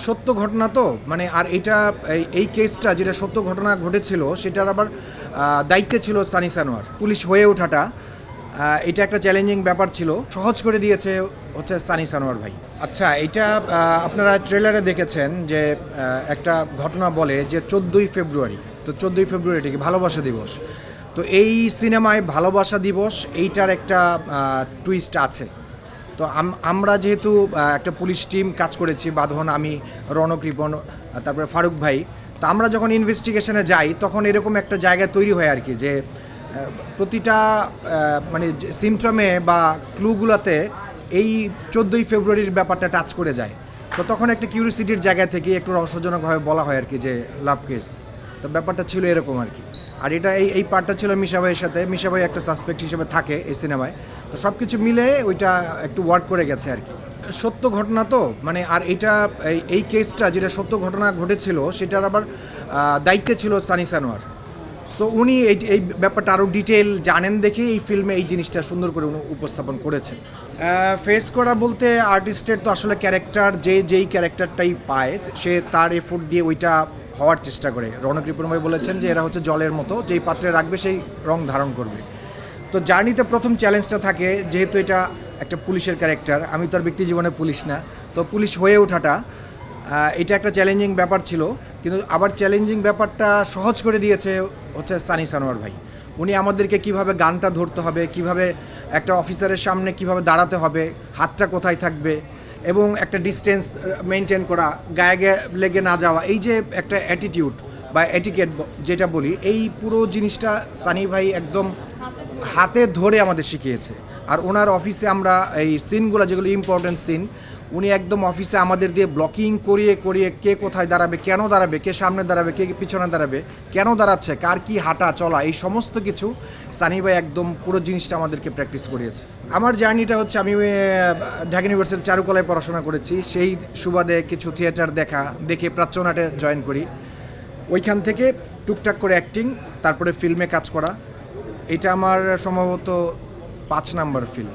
সত্য ঘটনা তো? মানে আর এটা, এই- কেসটা যেটা সত্য ঘটনা ঘটেছিল, সেটার আবার দায়িত্বে ছিল সানি সানোয়ার। পুলিশ হয়ে ওঠাটা এটা একটা চ্যালেঞ্জিং ব্যাপার ছিল। সহজ করে দিয়েছে হচ্ছে সানি সানোয়ার ভাই। আচ্ছা এটা আপনারা ট্রেলারে দেখেছেন যে একটা ঘটনা বলে যে চোদ্দোই ফেব্রুয়ারি, তো চোদ্দোই ফেব্রুয়ারি থেকে ভালোবাসা দিবস। তো এই সিনেমায় ভালোবাসা দিবস, এইটার একটা টুইস্ট আছে। তো আম- আমরা যেহেতু একটা পুলিশ টিম কাজ করেছি, বাঁধন, আমি, রনক, রিপন, তারপরে ফারুক ভাই, তো আমরা যখন ইনভেস্টিগেশনে যাই, তখন এরকম একটা জায়গা তৈরি হয় আর কি যে প্রতিটা মানে সিমটমে বা ক্লুগুলোতে এই চোদ্দোই ফেব্রুয়ারির ব্যাপারটা টাচ করে যায়। তো তখন একটা কিউরিসিটির জায়গা থেকে একটু রহস্যজনকভাবে বলা হয় আর কি যে লাভ কেস তো ব্যাপারটা ছিল এরকম আর কি। আর এটা এই এই পার্টটা ছিল মিশা ভাইয়ের সাথে। মিশা ভাই একটা সাসপেক্ট হিসেবে থাকে এই সিনেমায়। তো সব কিছু মিলে ওইটা একটু ওয়ার্ক করে গেছে আর কি। সত্য ঘটনা তো মানে আর এটা এই- কেসটা যেটা সত্য ঘটনা ঘটেছিল, সেটার আবার দায়িত্বে ছিল সানি সানোয়ার। সো উনি এই এই ব্যাপারটা আরও ডিটেল জানেন দেখে এই ফিল্মে এই জিনিসটা সুন্দর করে উনি উপস্থাপন করেছেন। ফেস করা বলতে আর্টিস্টের তো আসলে ক্যারেক্টার যে যেই ক্যারেক্টারটাই পায়, সে তার এফোর্ট দিয়ে ওইটা হওয়ার চেষ্টা করে। রণক রিপন বলেছেন যে এরা হচ্ছে জলের মতো, যেই পাত্রে রাখবে সেই রং ধারণ করবে। তো জার্নিতে প্রথম চ্যালেঞ্জটা থাকে, যেহেতু এটা একটা পুলিশের ক্যারেক্টার, আমি তো আর ব্যক্তি জীবনে পুলিশ না। তো পুলিশ হয়ে ওঠাটা এটা একটা চ্যালেঞ্জিং ব্যাপার ছিল, কিন্তু আবার চ্যালেঞ্জিং ব্যাপারটা সহজ করে দিয়েছে হচ্ছে সানি সানোয়ার ভাই। উনি আমাদেরকে কীভাবে গানটা ধরতে হবে, কীভাবে একটা অফিসারের সামনে কীভাবে দাঁড়াতে হবে, হাতটা কোথায় থাকবে এবং একটা ডিস্টেন্স মেনটেন করা, গায়ে লেগে না যাওয়া, এই যে একটা অ্যাটিটিউড বা অ্যাটিকেট যেটা বলি, এই পুরো জিনিসটা সানি ভাই একদম হাতে ধরে আমাদের শিখিয়েছে। আর ওনার অফিসে আমরা এই সিনগুলো যেগুলো ইম্পর্টেন্ট সিন উনি একদম অফিসে আমাদের দিয়ে ব্লকিং করিয়ে করিয়ে কে কোথায় দাঁড়াবে, কেন দাঁড়াবে, কে সামনে দাঁড়াবে, কে পিছনে দাঁড়াবে, কেন দাঁড়াচ্ছে, কার কি হাঁটা চলা, এই সমস্ত কিছু সানি ভাই একদম পুরো জিনিসটা আমাদেরকে প্র্যাকটিস করিয়েছে। আমার জার্নিটা হচ্ছে আমি ঢাকা ইউনিভার্সিটির চারুকলায় পড়াশোনা করেছি, সেই সুবাদে কিছু থিয়েটার দেখা, দেখে প্রাচ্যনাটে জয়েন করি। ওইখান থেকে টুকটাক করে অ্যাক্টিং তারপরে ফিল্মে কাজ করা। এটা আমার সম্ভবত পাঁচ নাম্বার ফিল্ম